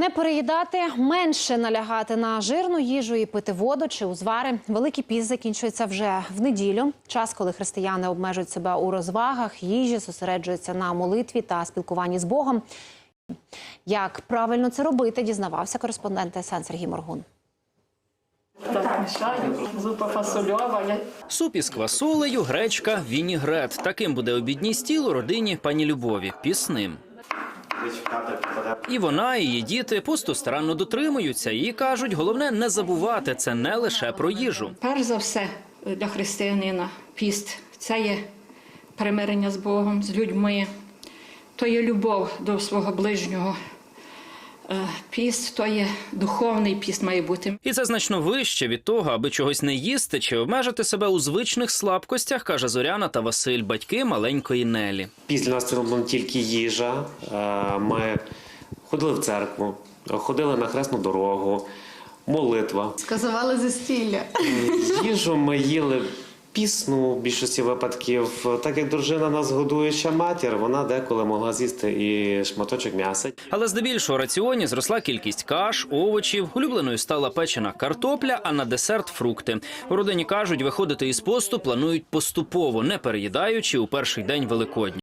Не переїдати, менше налягати на жирну їжу і пити воду чи узвари. Великий піст закінчується вже в неділю. Час, коли християни обмежують себе у розвагах, їжі, зосереджуються на молитві та спілкуванні з Богом. Як правильно це робити, дізнавався кореспондент ТСН Сергій Моргун. Так. Зупа фасольова. Суп із квасолею, гречка, вінігрет. Таким буде обідній стіл у родині пані Любові. Пісним. І вона, і її діти посту старанно дотримуються і кажуть, головне не забувати це не лише про їжу. перш за все для християнина піст це є примирення з Богом, з людьми, то є любов до свого ближнього. Е, Піст то є духовний піст має бути. І це значно вище від того, аби чогось не їсти чи обмежити себе у звичних слабкостях, каже Зоряна та Василь, батьки маленької Нелі. Після нас робимо тільки їжа. Е, Ми ходили в церкву, ходили на хресну дорогу, молитва. Сказували застілля. Їжу ми їли пісну в більшості випадків. Так як дружина нас годуюча матір, вона деколи могла з'їсти і шматочок м'яса. Але здебільшого раціоні зросла кількість каш, овочів, улюбленою стала печена картопля, а на десерт фрукти. У родині кажуть, виходити із посту планують поступово, не переїдаючи у перший день Великодня.